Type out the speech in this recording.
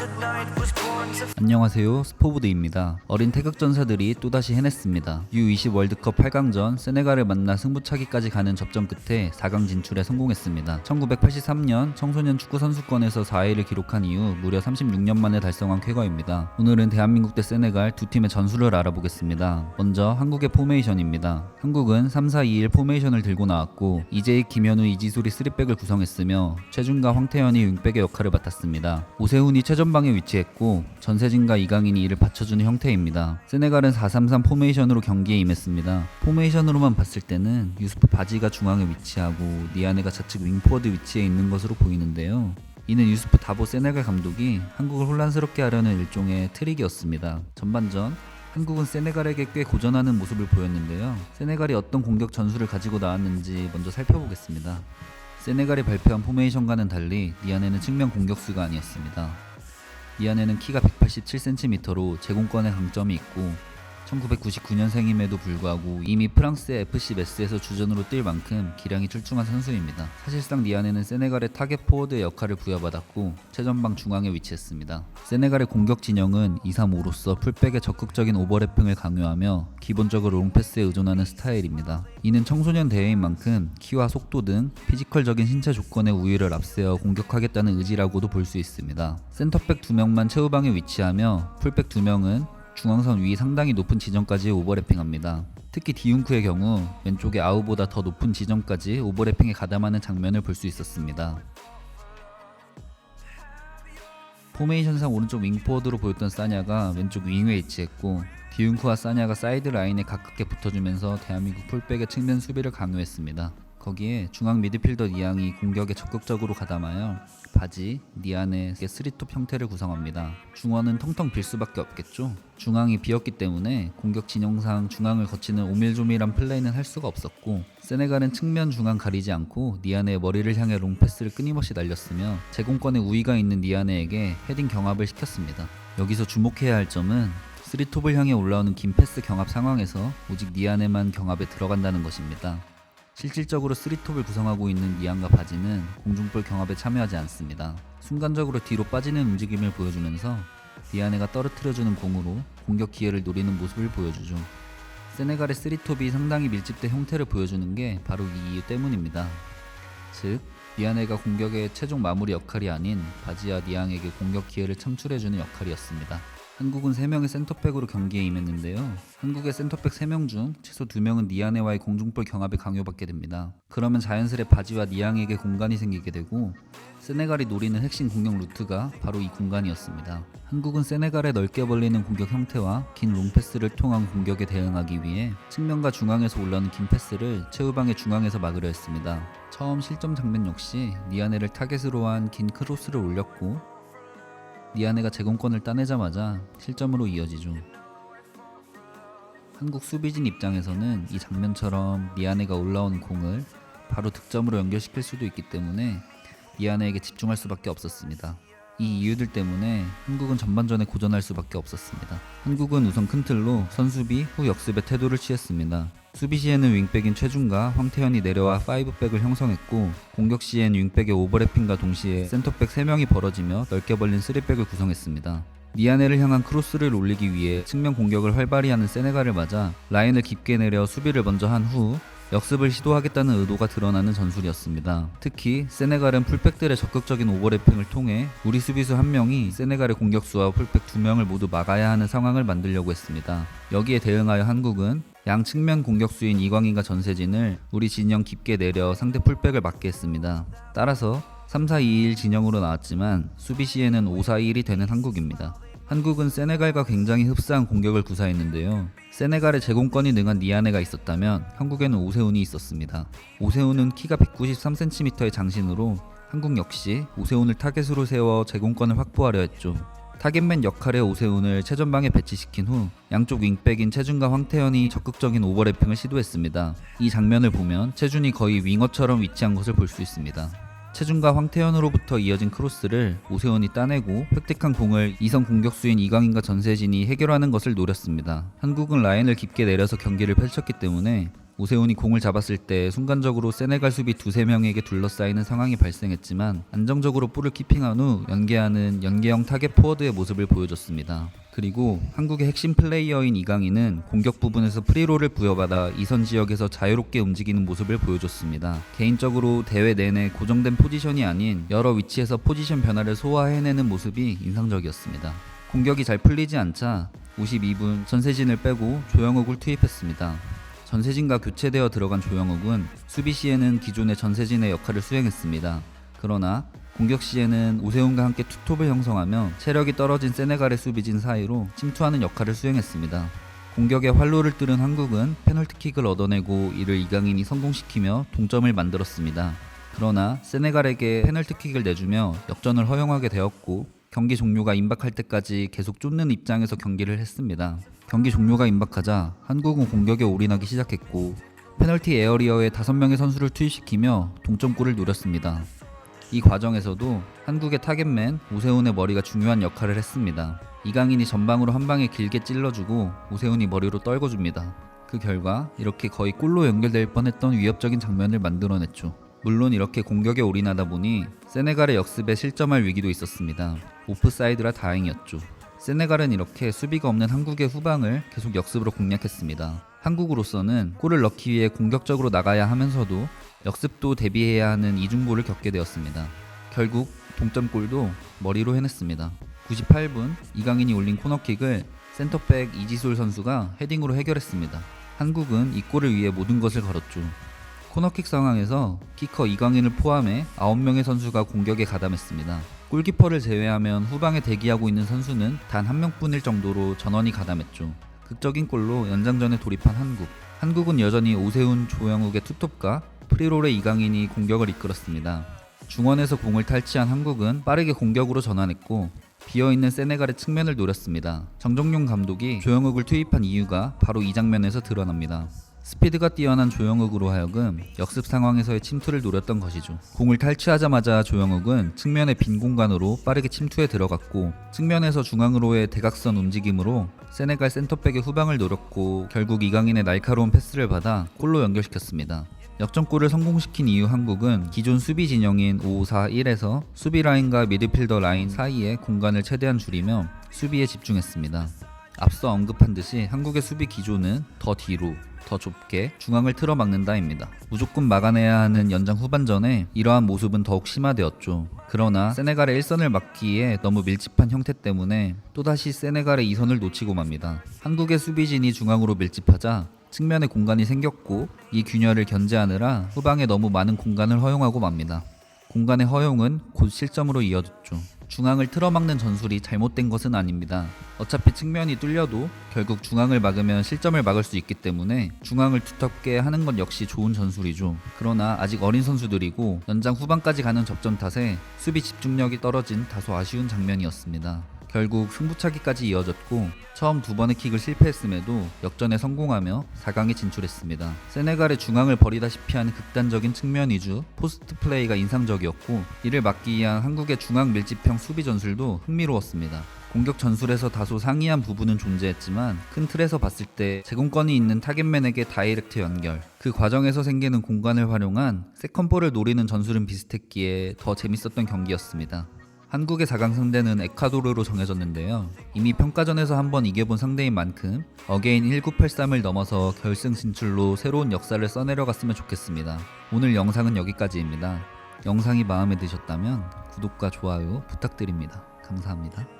at night was 안녕하세요. 스포보드입니다. 어린 태극 전사들이 또다시 해냈습니다. U20 월드컵 8강전 세네갈을 만나 승부차기까지 가는 접전 끝에 4강 진출에 성공했습니다. 1983년 청소년 축구 선수권에서 4위를 기록한 이후 무려 36년 만에 달성한 쾌거입니다. 오늘은 대한민국 대 세네갈 두 팀의 전술을 알아보겠습니다. 먼저 한국의 포메이션입니다. 한국은 3-4-2-1 포메이션을 들고 나왔고 이재익, 김현우, 이지솔이 3백을 구성했으며 최준과 황태현이 윙백의 역할을 맡았습니다. 오세훈이 최전방에 위치했고 전세진과 이강인이 이를 받쳐주는 형태입니다. 세네갈은 4-3-3 포메이션으로 경기에 임했습니다. 포메이션으로만 봤을 때는 유스프 바지가 중앙에 위치하고 니아네가 좌측 윙포워드 위치에 있는 것으로 보이는데요. 이는 유스프 다보 세네갈 감독이 한국을 혼란스럽게 하려는 일종의 트릭이었습니다. 전반전 한국은 세네갈에게 꽤 고전하는 모습을 보였는데요. 세네갈이 어떤 공격 전술을 가지고 나왔는지 먼저 살펴보겠습니다. 세네갈이 발표한 포메이션과는 달리 니아네는 측면 공격수가 아니었습니다. 이 안에는 키가 187cm로 제공권의 강점이 있고 1999년생임에도 불구하고 이미 프랑스의 FC 메스에서 주전으로 뛸 만큼 기량이 출중한 선수입니다. 사실상 니안에는 세네갈의 타겟 포워드의 역할을 부여받았고 최전방 중앙에 위치했습니다. 세네갈의 공격 진영은 2-3-5로서 풀백의 적극적인 오버래핑을 강요하며 기본적으로 롱패스에 의존하는 스타일입니다. 이는 청소년 대회인 만큼 키와 속도 등 피지컬적인 신체 조건의 우위를 앞세워 공격하겠다는 의지라고도 볼 수 있습니다. 센터백 2명만 최후방에 위치하며 풀백 2명은 중앙선 위 상당히 높은 지점까지 오버래핑합니다. 특히 디움크의 경우 왼쪽에 아우보다 더 높은 지점까지 오버래핑에 가담하는 장면을 볼 수 있었습니다. 포메이션상 오른쪽 윙포워드로 보였던 사냐가 왼쪽 윙에 위치했고 디움크와 사냐가 사이드 라인에 가깝게 붙어주면서 대한민국 풀백의 측면 수비를 강요했습니다. 거기에 중앙 미드필더 니앙이 공격에 적극적으로 가담하여 바지, 니안의 쓰리톱 형태를 구성합니다. 중원은 텅텅 빌 수밖에 없겠죠. 중앙이 비었기 때문에 공격 진영상 중앙을 거치는 오밀조밀한 플레이는 할 수가 없었고 세네갈은 측면 중앙 가리지 않고 니안의 머리를 향해 롱패스를 끊임없이 날렸으며 제공권에 우위가 있는 니안에게 헤딩 경합을 시켰습니다. 여기서 주목해야 할 점은 쓰리톱을 향해 올라오는 긴 패스 경합 상황에서 오직 니안에만 경합에 들어간다는 것입니다. 실질적으로 쓰리톱을 구성하고 있는 니안과 바지는 공중볼 경합에 참여하지 않습니다. 순간적으로 뒤로 빠지는 움직임을 보여주면서 니아네가 떨어뜨려주는 공으로 공격 기회를 노리는 모습을 보여주죠. 세네갈의 쓰리톱이 상당히 밀집된 형태를 보여주는 게 바로 이 이유 때문입니다. 즉, 니아네가 공격의 최종 마무리 역할이 아닌 바지와 니앙에게 공격 기회를 창출해주는 역할이었습니다. 한국은 3명의 센터백으로 경기에 임했는데요. 한국의 센터백 3명 중 최소 2명은 니아네와의 공중볼 경합에 강요받게 됩니다. 그러면 자연스레 바지와 니앙에게 공간이 생기게 되고 세네갈이 노리는 핵심 공격 루트가 바로 이 공간이었습니다. 한국은 세네갈의 넓게 벌리는 공격 형태와 긴 롱패스를 통한 공격에 대응하기 위해 측면과 중앙에서 올라오는 긴 패스를 최후방의 중앙에서 막으려 했습니다. 처음 실점 장면 역시 니아네를 타겟으로 한 긴 크로스를 올렸고 니아네가 제공권을 따내자마자 실점으로 이어지죠. 한국 수비진 입장에서는 이 장면처럼 니아네가 올라온 공을 바로 득점으로 연결시킬 수도 있기 때문에 니아네에게 집중할 수밖에 없었습니다. 이 이유들 때문에 한국은 전반전에 고전할 수밖에 없었습니다. 한국은 우선 큰 틀로 선수비 후 역습의 태도를 취했습니다. 수비 시에는 윙백인 최준과 황태현이 내려와 5백을 형성했고 공격 시엔 윙백의 오버래핑과 동시에 센터백 3명이 벌어지며 넓게 벌린 3백을 구성했습니다. 니아네를 향한 크로스를 올리기 위해 측면 공격을 활발히 하는 세네갈을 맞아 라인을 깊게 내려 수비를 먼저 한 후 역습을 시도하겠다는 의도가 드러나는 전술이었습니다. 특히 세네갈은 풀백들의 적극적인 오버래핑을 통해 우리 수비수 한 명이 세네갈의 공격수와 풀백 두 명을 모두 막아야 하는 상황을 만들려고 했습니다. 여기에 대응하여 한국은 양 측면 공격수인 이광인과 전세진을 우리 진영 깊게 내려 상대 풀백을 막게 했습니다. 따라서 3-4-2-1 진영으로 나왔지만 수비 시에는 5-4-1이 되는 한국입니다. 한국은 세네갈과 굉장히 흡사한 공격을 구사했는데요. 세네갈의 제공권이 능한 니아네가 있었다면 한국에는 오세훈이 있었습니다. 오세훈은 키가 193cm의 장신으로 한국 역시 오세훈을 타겟으로 세워 제공권을 확보하려 했죠. 타겟맨 역할의 오세훈을 최전방에 배치시킨 후 양쪽 윙백인 최준과 황태현이 적극적인 오버래핑을 시도했습니다. 이 장면을 보면 최준이 거의 윙어처럼 위치한 것을 볼 수 있습니다. 최준과 황태현으로부터 이어진 크로스를 오세훈이 따내고 획득한 공을 이성 공격수인 이강인과 전세진이 해결하는 것을 노렸습니다. 한국은 라인을 깊게 내려서 경기를 펼쳤기 때문에 오세훈이 공을 잡았을 때 순간적으로 세네갈 수비 두세 명에게 둘러싸이는 상황이 발생했지만 안정적으로 볼을 키핑한 후 연계하는 연계형 타겟 포워드의 모습을 보여줬습니다. 그리고 한국의 핵심 플레이어인 이강인은 공격 부분에서 프리롤을 부여받아 이선 지역에서 자유롭게 움직이는 모습을 보여줬습니다. 개인적으로 대회 내내 고정된 포지션이 아닌 여러 위치에서 포지션 변화를 소화해내는 모습이 인상적이었습니다. 공격이 잘 풀리지 않자 52분 전세진을 빼고 조영욱을 투입했습니다. 전세진과 교체되어 들어간 조영욱은 수비 시에는 기존의 전세진의 역할을 수행했습니다. 그러나 공격 시에는 오세훈과 함께 투톱을 형성하며 체력이 떨어진 세네갈의 수비진 사이로 침투하는 역할을 수행했습니다. 공격에 활로를 뜨는 한국은 페널티킥을 얻어내고 이를 이강인이 성공시키며 동점을 만들었습니다. 그러나 세네갈에게 페널티킥을 내주며 역전을 허용하게 되었고 경기 종료가 임박할 때까지 계속 쫓는 입장에서 경기를 했습니다. 경기 종료가 임박하자 한국은 공격에 올인하기 시작했고 페널티 에어리어에 5명의 선수를 투입시키며 동점골을 노렸습니다. 이 과정에서도 한국의 타겟맨 오세훈의 머리가 중요한 역할을 했습니다. 이강인이 전방으로 한 방에 길게 찔러주고 오세훈이 머리로 떨궈줍니다. 그 결과 이렇게 거의 골로 연결될 뻔했던 위협적인 장면을 만들어냈죠. 물론 이렇게 공격에 올인하다 보니 세네갈의 역습에 실점할 위기도 있었습니다. 오프사이드라 다행이었죠. 세네갈은 이렇게 수비가 없는 한국의 후방을 계속 역습으로 공략했습니다. 한국으로서는 골을 넣기 위해 공격적으로 나가야 하면서도 역습도 대비해야 하는 이중고를 겪게 되었습니다. 결국 동점골도 머리로 해냈습니다. 98분 이강인이 올린 코너킥을 센터백 이지솔 선수가 헤딩으로 해결했습니다. 한국은 이 골을 위해 모든 것을 걸었죠. 코너킥 상황에서 키커 이강인을 포함해 9명의 선수가 공격에 가담했습니다. 골키퍼를 제외하면 후방에 대기하고 있는 선수는 단 한 명뿐일 정도로 전원이 가담했죠. 극적인 골로 연장전에 돌입한 한국. 한국은 여전히 오세훈, 조영욱의 투톱과 프리롤의 이강인이 공격을 이끌었습니다. 중원에서 공을 탈취한 한국은 빠르게 공격으로 전환했고 비어있는 세네갈의 측면을 노렸습니다. 정정용 감독이 조영욱을 투입한 이유가 바로 이 장면에서 드러납니다. 스피드가 뛰어난 조영욱으로 하여금 역습 상황에서의 침투를 노렸던 것이죠. 공을 탈취하자마자 조영욱은 측면의 빈 공간으로 빠르게 침투해 들어갔고 측면에서 중앙으로의 대각선 움직임으로 세네갈 센터백의 후방을 노렸고 결국 이강인의 날카로운 패스를 받아 골로 연결시켰습니다. 역전골을 성공시킨 이후 한국은 기존 수비 진영인 5-4-1에서 수비 라인과 미드필더 라인 사이에 공간을 최대한 줄이며 수비에 집중했습니다. 앞서 언급한 듯이 한국의 수비 기조는 더 뒤로, 더 좁게 중앙을 틀어 막는다입니다. 무조건 막아내야 하는 연장 후반전에 이러한 모습은 더욱 심화되었죠. 그러나 세네갈의 일선을 막기에 너무 밀집한 형태 때문에 또다시 세네갈의 이선을 놓치고 맙니다. 한국의 수비진이 중앙으로 밀집하자 측면에 공간이 생겼고 이 균열을 견제하느라 후방에 너무 많은 공간을 허용하고 맙니다. 공간의 허용은 곧 실점으로 이어졌죠. 중앙을 틀어막는 전술이 잘못된 것은 아닙니다. 어차피 측면이 뚫려도 결국 중앙을 막으면 실점을 막을 수 있기 때문에 중앙을 두텁게 하는 건 역시 좋은 전술이죠. 그러나 아직 어린 선수들이고 연장 후반까지 가는 접전 탓에 수비 집중력이 떨어진 다소 아쉬운 장면이었습니다. 결국 승부차기까지 이어졌고 처음 두 번의 킥을 실패했음에도 역전에 성공하며 4강에 진출했습니다. 세네갈의 중앙을 버리다시피 하는 극단적인 측면 위주 포스트 플레이가 인상적이었고 이를 막기 위한 한국의 중앙 밀집형 수비 전술도 흥미로웠습니다. 공격 전술에서 다소 상이한 부분은 존재했지만 큰 틀에서 봤을 때 제공권이 있는 타겟맨에게 다이렉트 연결 그 과정에서 생기는 공간을 활용한 세컨볼을 노리는 전술은 비슷했기에 더 재밌었던 경기였습니다. 한국의 4강 상대는 에콰도르로 정해졌는데요. 이미 평가전에서 한번 이겨본 상대인 만큼 어게인 1983을 넘어서 결승 진출로 새로운 역사를 써내려갔으면 좋겠습니다. 오늘 영상은 여기까지입니다. 영상이 마음에 드셨다면 구독과 좋아요 부탁드립니다. 감사합니다.